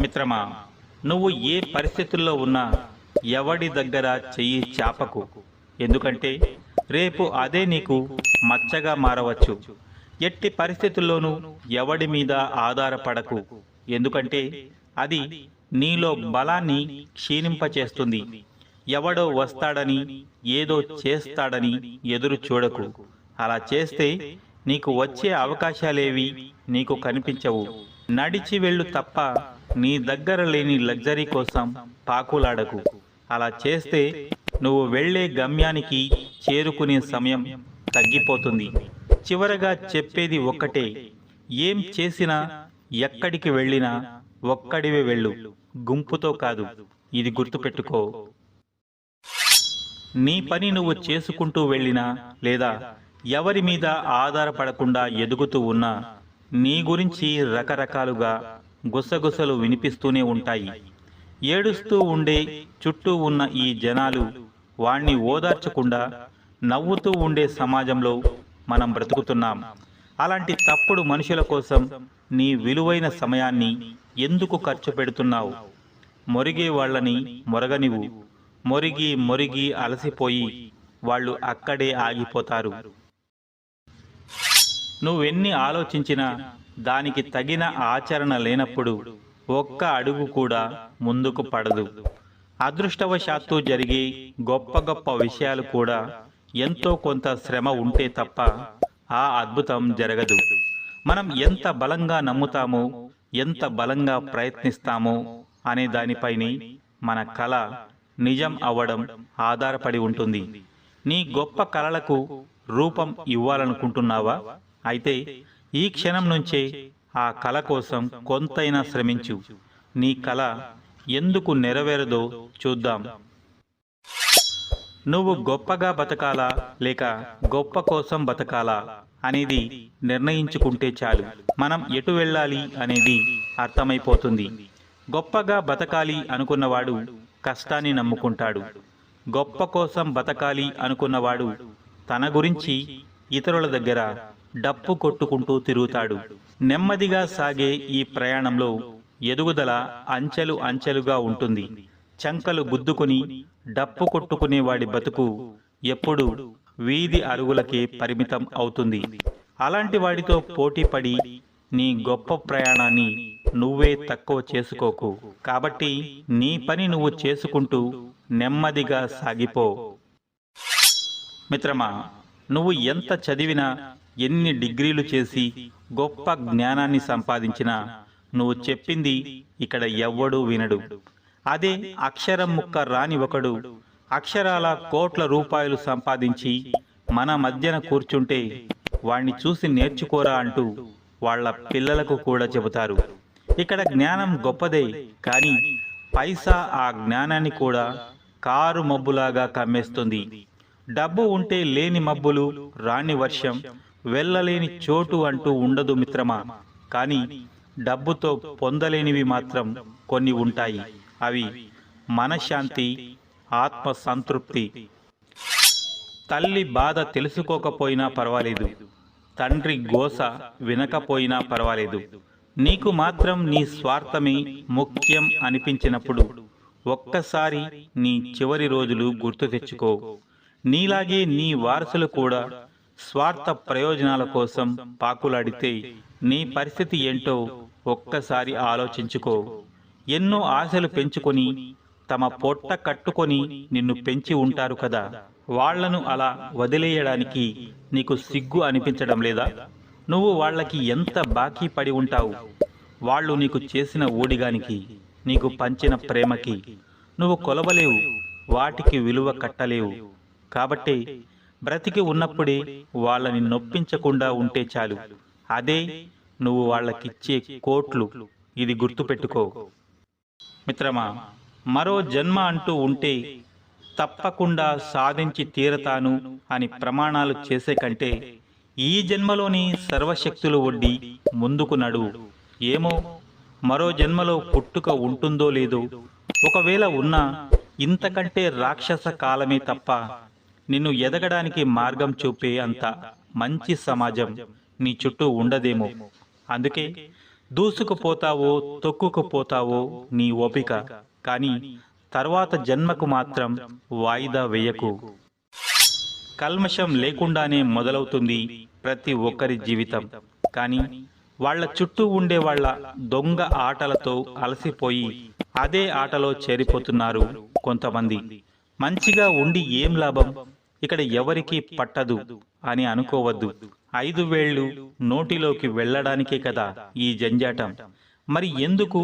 మిత్రమా నువ్వు ఏ పరిస్థితుల్లో ఉన్నా ఎవడి దగ్గర చెయ్యి చాపకు. ఎందుకంటే రేపు అదే నీకు మచ్చగా మారవచ్చు. ఎట్టి పరిస్థితుల్లోనూ ఎవడి మీద ఆధారపడకు. ఎందుకంటే అది నీలో బలాన్ని క్షీణింపచేస్తుంది. ఎవడో వస్తాడని ఏదో చేస్తాడని ఎదురు చూడకు. అలా చేస్తే నీకు వచ్చే అవకాశాలేవి నీకు కనిపించవు. నడిచి వెళ్ళు తప్ప నీ దగ్గర లేని లగ్జరీ కోసం పాకులాడకు. అలా చేస్తే నువ్వు వెళ్ళే గమ్యానికి చేరుకునే సమయం తగ్గిపోతుంది. చివరగా చెప్పేది ఒక్కటే ఏం చేసినా ఎక్కడికి వెళ్ళినా ఒక్కడివే వెళ్ళు గుంపుతో కాదు. ఇది గుర్తుపెట్టుకో. నీ పని నువ్వు చేసుకుంటూ వెళ్ళినా లేదా ఎవరి మీద ఆధారపడకుండా ఎదుగుతూ ఉన్నా నీ గురించి రకరకాలుగా గుసగుసలు వినిపిస్తూనే ఉంటాయి. ఏడుస్తూ ఉండే చుట్టూ ఉన్న ఈ జనాలు వాణ్ణి ఓదార్చకుండా నవ్వుతూ ఉండే సమాజంలో మనం బ్రతుకుతున్నాం. అలాంటి తప్పుడు మనుషుల కోసం నీ విలువైన సమయాన్ని ఎందుకు ఖర్చు పెడుతున్నావు? మొరిగే వాళ్ళని మొరగనివు మొరిగి మొరిగి అలసిపోయి వాళ్ళు అక్కడే ఆగిపోతారు. నువ్వెన్ని ఆలోచించినా దానికి తగిన ఆచరణ లేనప్పుడు ఒక్క అడుగు కూడా ముందుకు పడదు. అదృష్టవశాత్తు జరిగే గొప్ప గొప్ప విషయాలు కూడా ఎంతో కొంత శ్రమ ఉంటే తప్ప ఆ అద్భుతం జరగదు. మనం ఎంత బలంగా నమ్ముతామో ఎంత బలంగా ప్రయత్నిస్తామో అనే దానిపైనే మన కళ నిజం అవ్వడం ఆధారపడి ఉంటుంది. నీ గొప్ప కళలకు రూపం ఇవ్వాలనుకుంటున్నావా? అయితే ఈ క్షణం నుంచే ఆ కళ కోసం కొంతైనా శ్రమించు. నీ కళ ఎందుకు నెరవేరదో చూద్దాం. నువ్వు గొప్పగా బతకాలా లేక గొప్ప కోసం బతకాలా అనేది నిర్ణయించుకుంటే చాలు. మనం ఎటు వెళ్ళాలి అనేది అర్థమైపోతుంది. గొప్పగా బతకాలి అనుకున్నవాడు కష్టాన్ని నమ్ముకుంటాడు. గొప్ప కోసం బతకాలి అనుకున్నవాడు తన గురించి ఇతరుల దగ్గర డప్పు కొట్టుకుంటూ తిరుగుతాడు. నెమ్మదిగా సాగే ఈ ప్రయాణంలో ఎదుగుదల అంచెలు అంచెలుగా ఉంటుంది. చంకలు గుద్దుకొని డప్పు కొట్టుకునే వాడి బతుకు ఎప్పుడు వీధి అరుగులకే పరిమితం అవుతుంది. అలాంటి వాడితో పోటీపడి నీ గొప్ప ప్రయాణాన్ని నువ్వే తక్కువ చేసుకోకు. కాబట్టి నీ పని నువ్వు చేసుకుంటూ నెమ్మదిగా సాగిపో. మిత్రమా నువ్వు ఎంత చదివినా ఎన్ని డిగ్రీలు చేసి గొప్ప జ్ఞానాన్ని సంపాదించినా నువ్వు చెప్పింది ఇక్కడ ఎవ్వడూ వినడు. అదే అక్షరం ముక్క రాని ఒకడు అక్షరాల కోట్ల రూపాయలు సంపాదించి మన మధ్యన కూర్చుంటే వాణ్ణి చూసి నేర్చుకోరా అంటూ వాళ్ళ పిల్లలకు కూడా చెబుతారు. ఇక్కడ జ్ఞానం గొప్పదే కానీ పైసా ఆ జ్ఞానాన్ని కూడా కారు మబ్బులాగా కమ్మేస్తుంది. డబ్బు ఉంటే లేని మబ్బులు రాని వర్షం వెళ్ళలేని చోటు అంటూ ఉండదు మిత్రమా. కానీ డబ్బుతో పొందలేనివి మాత్రం కొన్ని ఉంటాయి. అవి మనశ్శాంతి ఆత్మ సంతృప్తి తల్లి బాధ తెలుసుకోకపోయినా పర్వాలేదు. తండ్రి గోస వినకపోయినా పర్వాలేదు. నీకు మాత్రం నీ స్వార్థమే ముఖ్యం అనిపించినప్పుడు ఒక్కసారి నీ చివరి రోజులు గుర్తు తెచ్చుకో. నీలాగే నీ వారసులు కూడా స్వార్థ ప్రయోజనాల కోసం పాకులాడితే నీ పరిస్థితి ఏంటో ఒక్కసారి ఆలోచించుకో. ఎన్నో ఆశలు పెంచుకొని తమ పొట్ట కట్టుకొని నిన్ను పెంచి ఉంటారు కదా. వాళ్ళను అలా వదిలేయడానికి నీకు సిగ్గు అనిపించడం లేదా? నువ్వు వాళ్ళకి ఎంత బాకీ పడి ఉంటావు? వాళ్ళు నీకు చేసిన ఓడిగానికి నీకు పంచిన ప్రేమకి నువ్వు కొలవలేవు. వాటికి విలువ కట్టలేవు. కాబట్టి బ్రతికి ఉన్నప్పుడే వాళ్ళని నొప్పించకుండా ఉంటే చాలు. అదే నువ్వు వాళ్ళకిచ్చే కోట్లు. ఇది గుర్తుపెట్టుకో. మిత్రమా మరో జన్మ అంటూ ఉంటే తప్పకుండా సాధించి తీరతాను అని ప్రమాణాలు చేసే కంటే ఈ జన్మలోని సర్వశక్తులు ఒడ్డి ముందుకు నడువు ఏమో మరో జన్మలో పుట్టుక ఉంటుందో లేదో. ఒకవేళ ఉన్నా ఇంతకంటే రాక్షస కాలమే తప్ప నిన్ను ఎదగడానికి మార్గం చూపే అంత మంచి సమాజం నీ చుట్టూ ఉండదేమో. అందుకే దూసుకుపోతావో తొక్కుకుపోతావో నీ ఓపిక. కానీ తర్వాత జన్మకు మాత్రం వాయిదా వేయకు. కల్మషం లేకుండానే మొదలవుతుంది ప్రతి ఒక్కరి జీవితం. కానీ వాళ్ళ చుట్టూ ఉండే వాళ్ళ దొంగ ఆటలతో అలసిపోయి అదే ఆటలో చేరిపోతున్నారు కొంతమంది. మంచిగా ఉండి ఏం లాభం? ఇక్కడ ఎవరికి పట్టదు అని అనుకోవద్దు. ఐదు వేళ్ళు నోటిలోకి వెళ్ళడానికే కదా ఈ జంజాటం. మరి ఎందుకు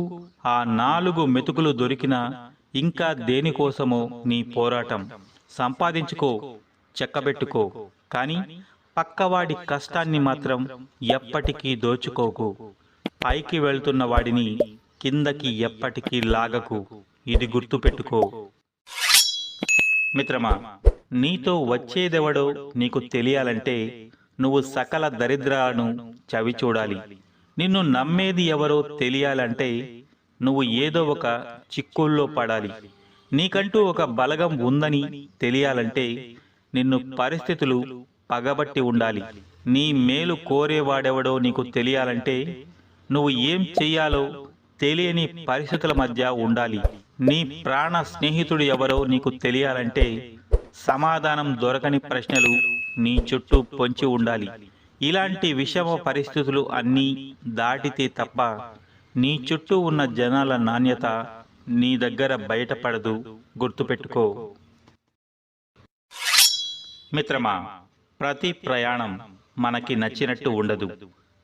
ఆ నాలుగు మెతుకులు దొరికినా ఇంకా దేనికోసమో నీ పోరాటం. సంపాదించుకో చెక్కబెట్టుకో కానీ పక్కవాడి కష్టాన్ని మాత్రం ఎప్పటికీ దోచుకోకు. పైకి వెళ్తున్న వాడిని కిందకి ఎప్పటికీ లాగకు. ఇది గుర్తుపెట్టుకో. మిత్రమా నీతో వచ్చేదెవడో నీకు తెలియాలంటే నువ్వు సకల దరిద్రాలను చవి చూడాలి నిన్ను నమ్మేది ఎవరో తెలియాలంటే నువ్వు ఏదో ఒక చిక్కుల్లో పడాలి. నీకంటూ ఒక బలగం ఉందని తెలియాలంటే నిన్ను పరిస్థితులు పగబట్టి ఉండాలి. నీ మేలు కోరేవాడెవడో నీకు తెలియాలంటే నువ్వు ఏం చెయ్యాలో తెలియని పరిస్థితుల మధ్య ఉండాలి. నీ ప్రాణ స్నేహితుడు ఎవరో నీకు తెలియాలంటే సమాధానం దొరకని ప్రశ్నలు నీ చుట్టూ పొంచి ఉండాలి. ఇలాంటి విషమ పరిస్థితులు అన్నీ దాటితే తప్ప నీ చుట్టూ ఉన్న జనాల నాణ్యత నీ దగ్గర బయటపడదు. గుర్తుపెట్టుకో. మిత్రమా ప్రతి ప్రయాణం మనకి నచ్చినట్టు ఉండదు.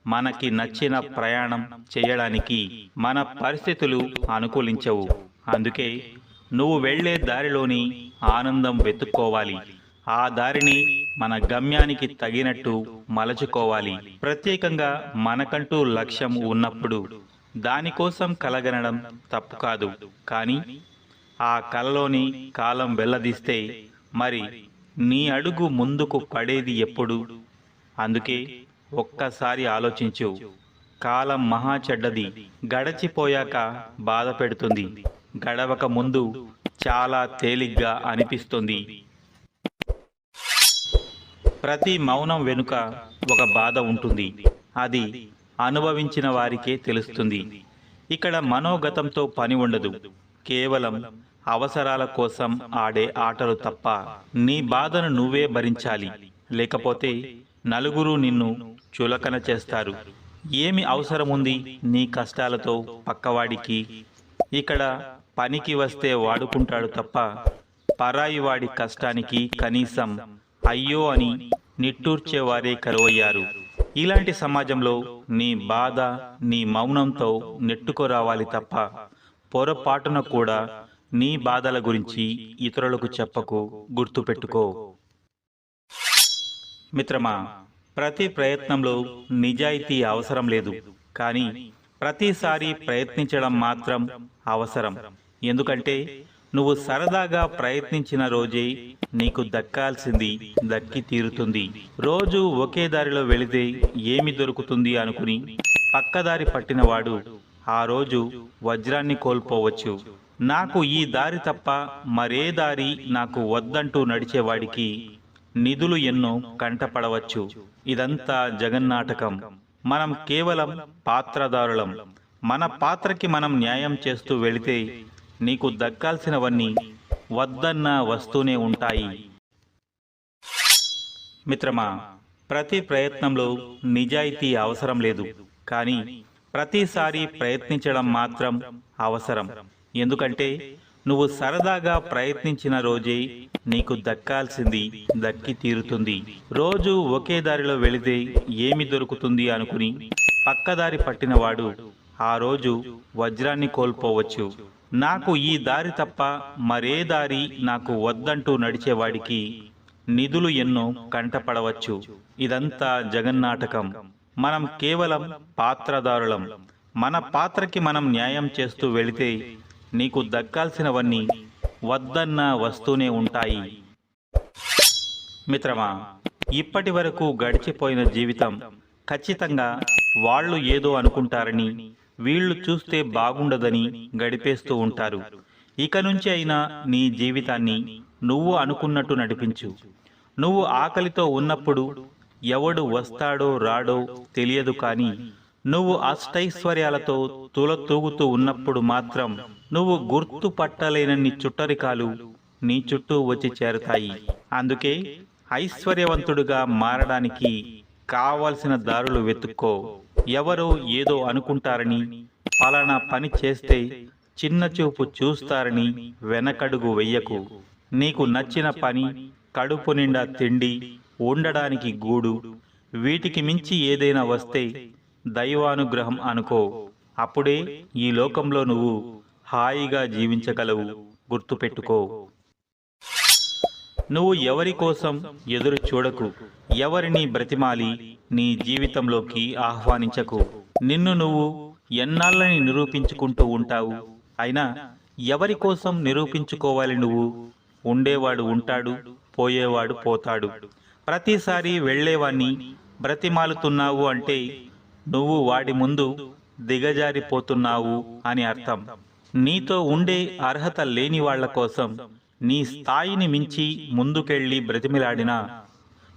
మనకి నచ్చిన ప్రయాణం చేయడానికి మన పరిస్థితులు అనుకూలించవు. అందుకే నువ్వు వెళ్ళే దారిలోని ఆనందం వెతుక్కోవాలి. ఆ దారిని మన గమ్యానికి తగినట్టు మలచుకోవాలి. ప్రత్యేకంగా మనకంటూ లక్ష్యం ఉన్నప్పుడు దానికోసం కలగనడం తప్పు కాదు. కానీ ఆ కలలోని కాలం వెళ్ళదీస్తే మరి నీ అడుగు ముందుకు పడేది ఎప్పుడు? అందుకే ఒక్కసారి ఆలోచించు. కాలం మహా చెడ్డది. గడచిపోయాక బాధ పెడుతుంది. గడవక ముందు చాలా తేలిగ్గా అనిపిస్తుంది. ప్రతి మౌనం వెనుక ఒక బాధ ఉంటుంది. అది అనుభవించిన వారికే తెలుస్తుంది. ఇక్కడ మనోగతంతో పని ఉండదు. కేవలం అవసరాల కోసం ఆడే ఆటలు తప్ప నీ బాధను నువ్వే భరించాలి. లేకపోతే నలుగురు నిన్ను చులకన చేస్తారు. ఏమి అవసరం ఉంది నీ కష్టాలతో పక్కవాడికి? ఇక్కడ పనికి వస్తే వాడుకుంటాడు తప్ప పరాయి వాడి కష్టానికి కనీసం అయ్యో అని నిట్టూర్చేవారే కరువయ్యారు. ఇలాంటి సమాజంలో నీ బాధ నీ మౌనంతో నెట్టుకురావాలి తప్ప పొరపాటున కూడా నీ బాధల గురించి ఇతరులకు చెప్పకు గుర్తుపెట్టుకో. మిత్రమా ప్రతి ప్రయత్నంలో నిజాయితీ అవసరం లేదు. కానీ ప్రతిసారి ప్రయత్నించడం మాత్రం అవసరం. ఎందుకంటే నువ్వు సరదాగా ప్రయత్నించిన రోజే నీకు దక్కాల్సింది దక్కి తీరుతుంది. రోజు ఒకే దారిలో వెళితే ఏమి దొరుకుతుంది అనుకుని పక్కదారి పట్టినవాడు ఆ రోజు వజ్రాన్ని కోల్పోవచ్చు. నాకు ఈ దారి తప్ప మరే దారి నాకు వద్దంటూ నడిచేవాడికి నిధులు ఎన్నో కంటపడవచ్చు. ఇదంతా జగన్నాటకం. మనం కేవలం పాత్రదారులం. మన పాత్రకి మనం న్యాయం చేస్తూ వెళితే నీకు దక్కాల్సినవన్నీ వద్దన్న వస్తూనే ఉంటాయి. మిత్రమా ప్రతి ప్రయత్నంలో నిజాయితీ అవసరం లేదు. కానీ ప్రతిసారి ప్రయత్నించడం మాత్రం అవసరం. ఎందుకంటే నువ్వు సరదాగా ప్రయత్నించిన రోజే నీకు దక్కాల్సింది దక్కి తీరుతుంది. రోజు ఒకే దారిలో వెళితే ఏమి దొరుకుతుంది అనుకుని పక్కదారి పట్టినవాడు ఆ రోజు వజ్రాన్ని కోల్పోవచ్చు. నాకు ఈ దారి తప్ప మరే దారి నాకు వద్దంటూ నడిచేవాడికి నిధులు ఎన్నో కంటపడవచ్చు. ఇదంతా జగన్నాటకం. మనం కేవలం పాత్రదారులం. మన పాత్రకి మనం న్యాయం చేస్తూ వెళితే నీకు దక్కాల్సినవన్నీ వద్దన్న వస్తూనే ఉంటాయి. మిత్రమా ఇప్పటి వరకు గడిచిపోయిన జీవితం ఖచ్చితంగా వాళ్ళు ఏదో అనుకుంటారని వీళ్ళు చూస్తే బాగుండదని గడిపేస్తూ ఉంటారు. ఇక నుంచి అయినా నీ జీవితాన్ని నువ్వు అనుకున్నట్టు నడిపించు. నువ్వు ఆకలితో ఉన్నప్పుడు ఎవడు వస్తాడో రాడో తెలియదు కానీ నువ్వు అష్టైశ్వర్యాలతో తులతూగుతూ ఉన్నప్పుడు మాత్రం నువ్వు గుర్తు పట్టలేనన్ని చుట్టరికాలు నీ చుట్టూ వచ్చి చేరతాయి. అందుకే ఐశ్వర్యవంతుడుగా మారడానికి కావలసిన దారులు వెతుక్కో. ఎవరో ఏదో అనుకుంటారని పలానా పని చేస్తే చిన్న చూపు చూస్తారని వెనకడుగు వెయ్యకు. నీకు నచ్చిన పని కడుపు నిండా తిండి ఉండడానికి గూడు వీటికి మించి ఏదైనా వస్తే దైవానుగ్రహం అనుకో. అప్పుడే ఈ లోకంలో నువ్వు హాయిగా జీవించగలవు. గుర్తుపెట్టుకో. నువ్వు ఎవరి కోసం ఎదురు చూడకు. ఎవరిని బ్రతిమాలి నీ జీవితంలోకి ఆహ్వానించకు. నిన్ను నువ్వు ఎన్నాళ్ళని నిరూపించుకుంటూ ఉంటావు. అయినా ఎవరి కోసం నిరూపించుకోవాలి నువ్వు? ఉండేవాడు ఉంటాడు పోయేవాడు పోతాడు. ప్రతిసారి వెళ్ళేవాణ్ణి బ్రతిమాలుతున్నావు అంటే నువ్వు వాడి ముందు దిగజారిపోతున్నావు అని అర్థం. నీతో ఉండే అర్హత లేని వాళ్ళ కోసం నీ స్థాయిని మించి ముందుకెళ్ళి బ్రతిమిలాడినా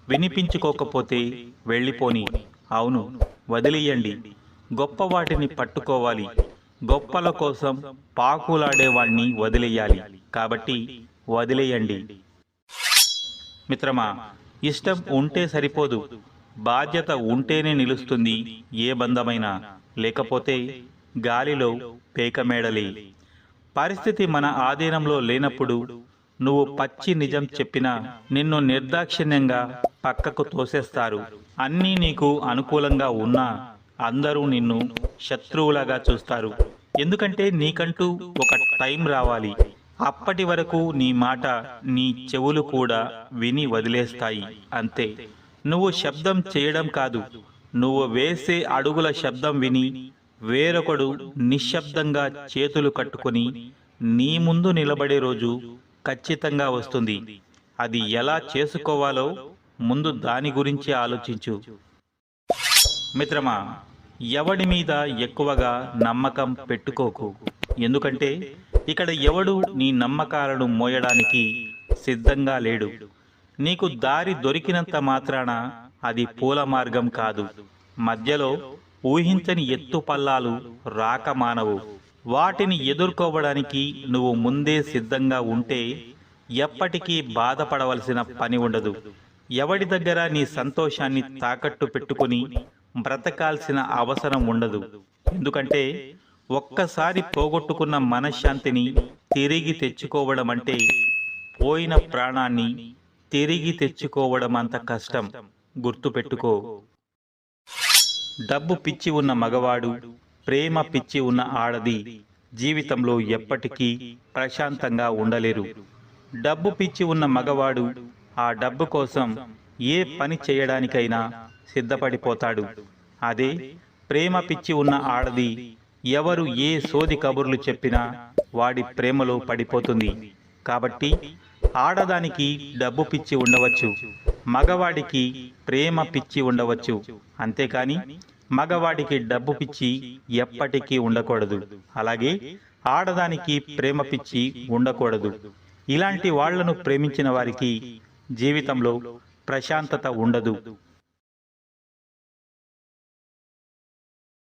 వినిపించుకోకపోతే వెళ్ళిపోని. అవును వదిలేయండి గొప్ప వాటిని పట్టుకోవాలి. గొప్పల కోసం పాకులాడేవాణ్ణి వదిలేయాలి కాబట్టి వదిలేయండి మిత్రమా ఇష్టం ఉంటే సరిపోదు. బాధ్యత ఉంటేనే నిలుస్తుంది ఏ బంధమైనా. లేకపోతే గాలిలో పేకమేడలే పరిస్థితి మన ఆధీనంలో లేనప్పుడు నువ్వు పచ్చి నిజం చెప్పినా నిన్ను నిర్దాక్షిణ్యంగా పక్కకు తోసేస్తారు. అన్నీ నీకు అనుకూలంగా ఉన్నా అందరూ నిన్ను శత్రువులాగా చూస్తారు. ఎందుకంటే నీకంటూ ఒక టైం రావాలి. అప్పటి వరకు నీ మాట నీ చెవులు కూడా విని వదిలేస్తాయి. అంతే. నువ్వు శబ్దం చేయడం కాదు. నువ్వు వేసే అడుగుల శబ్దం విని వేరొకడు నిశ్శబ్దంగా చేతులు కట్టుకొని నీ ముందు నిలబడే రోజు ఖచ్చితంగా వస్తుంది. అది ఎలా చేసుకోవాలో ముందు దాని గురించి ఆలోచించు. మిత్రమా ఎవడి మీద ఎక్కువగా నమ్మకం పెట్టుకోకు. ఎందుకంటే ఇక్కడ ఎవడు నీ నమ్మకాలను మోయడానికి సిద్ధంగా లేడు. నీకు దారి దొరికినంత మాత్రాన అది పూల మార్గం కాదు. మధ్యలో ఊహించని ఎత్తు పల్లాలు రాక మానవు. వాటిని ఎదుర్కోవడానికి నువ్వు ముందే సిద్ధంగా ఉంటే ఎప్పటికీ బాధపడవలసిన పని ఉండదు. ఎవడి దగ్గర నీ సంతోషాన్ని తాకట్టు పెట్టుకుని బ్రతకాల్సిన అవసరం ఉండదు. ఎందుకంటే ఒక్కసారి పోగొట్టుకున్న మనశ్శాంతిని తిరిగి తెచ్చుకోవడం అంటే పోయిన ప్రాణాన్ని తిరిగి తెచ్చుకోవడం అంత కష్టం. గుర్తుపెట్టుకో డబ్బు పిచ్చి ఉన్న మగవాడు ప్రేమ పిచ్చి ఉన్న ఆడది జీవితంలో ఎప్పటికీ ప్రశాంతంగా ఉండలేరు. డబ్బు పిచ్చి ఉన్న మగవాడు ఆ డబ్బు కోసం ఏ పని చేయడానికైనా సిద్ధపడిపోతాడు. అదే ప్రేమ పిచ్చి ఉన్న ఆడది ఎవరు ఏ సోది కబుర్లు చెప్పినా వాడి ప్రేమలో పడిపోతుంది. కాబట్టి ఆడదానికి డబ్బు పిచ్చి ఉండవచ్చు మగవాడికి ప్రేమ పిచ్చి ఉండవచ్చు అంతేకాని మగవాడికి డబ్బు పిచ్చి ఎప్పటికీ ఉండకూడదు. అలాగే ఆడదానికి ప్రేమ పిచ్చి ఉండకూడదు. ఇలాంటి వాళ్ళను ప్రేమించిన వారికి జీవితంలో ప్రశాంతత ఉండదు.